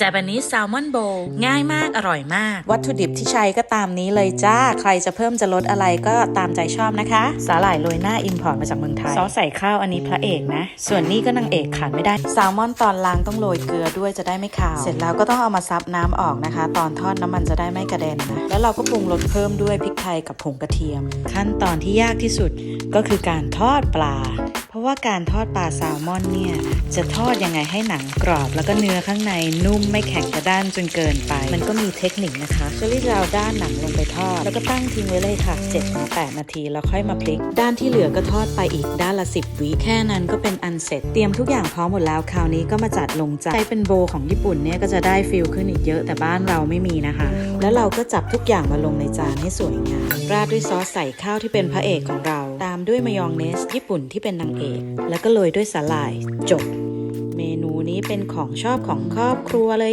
Japanese Salmon Bowl ง่ายมากอร่อยมาก วัตถุดิบที่ใช้ก็ตามนี้เลยจ้า ใครจะเพิ่มจะลดอะไรก็ตามใจชอบนะคะ สาหร่ายโรยหน้าอิมพอร์ตมาจากเมืองไทย ซอสใส่ข้าวอันนี้พระเอกนะ ส่วนนี้ก็นางเอกขาดไม่ได้แซลมอนตอนล้างต้องโรยเกลือด้วยจะได้ไม่ขาว เสร็จแล้วก็ต้องเอามาซับน้ำออกนะคะ ตอนทอดน้ำมันจะได้ไม่กระเด็นนะแล้วเราก็ปรุงรสเพิ่มด้วยพริกไทยกับผงกระเทียม ขั้นตอนที่ยากที่สุดก็คือการทอดปลาเพ ราะว่าการทอดปลาแซลมอนเนี่ย จะทอดยังไงให้หนังกรอบ แล้วก็เนื้อข้างในนุ่มไม่แข็งกระด้างจนเกินไป มันก็มีเทคนิคนะคะเชอรี่เอาด้านหนังลงไปทอด แล้วก็ตั้งทิ้งไว้เลยค่ะ7-8นาทีแล้วค่อยมาพลิก ด้านที่เหลือก็ทอดไปอีกด้านละ 10 วิแค่นั้นก็เป็นอันเสร็จเตรียมทุกอย่างพร้อมหมดแล้วคราวนี้ก็มาจัดลงจานใช้เป็นโบของญี่ปุ่นเนี่ยก็จะได้ฟิลขึ้นอีกเยอะแต่บ้านเราไม่มีนะคะ แล้วเราก็จับทุกอย่างมาลงในจานให้สวยงามราดด้วยซอสใส่ข้าวที่เป็นพระเอกของเรา ตามด้วยมายองเนสญี่ปุ่นที่เป็นนางเอก แล้วก็โรยด้วยสาหร่าย จบ เมนูนี้เป็นของชอบของครอบครัวเลย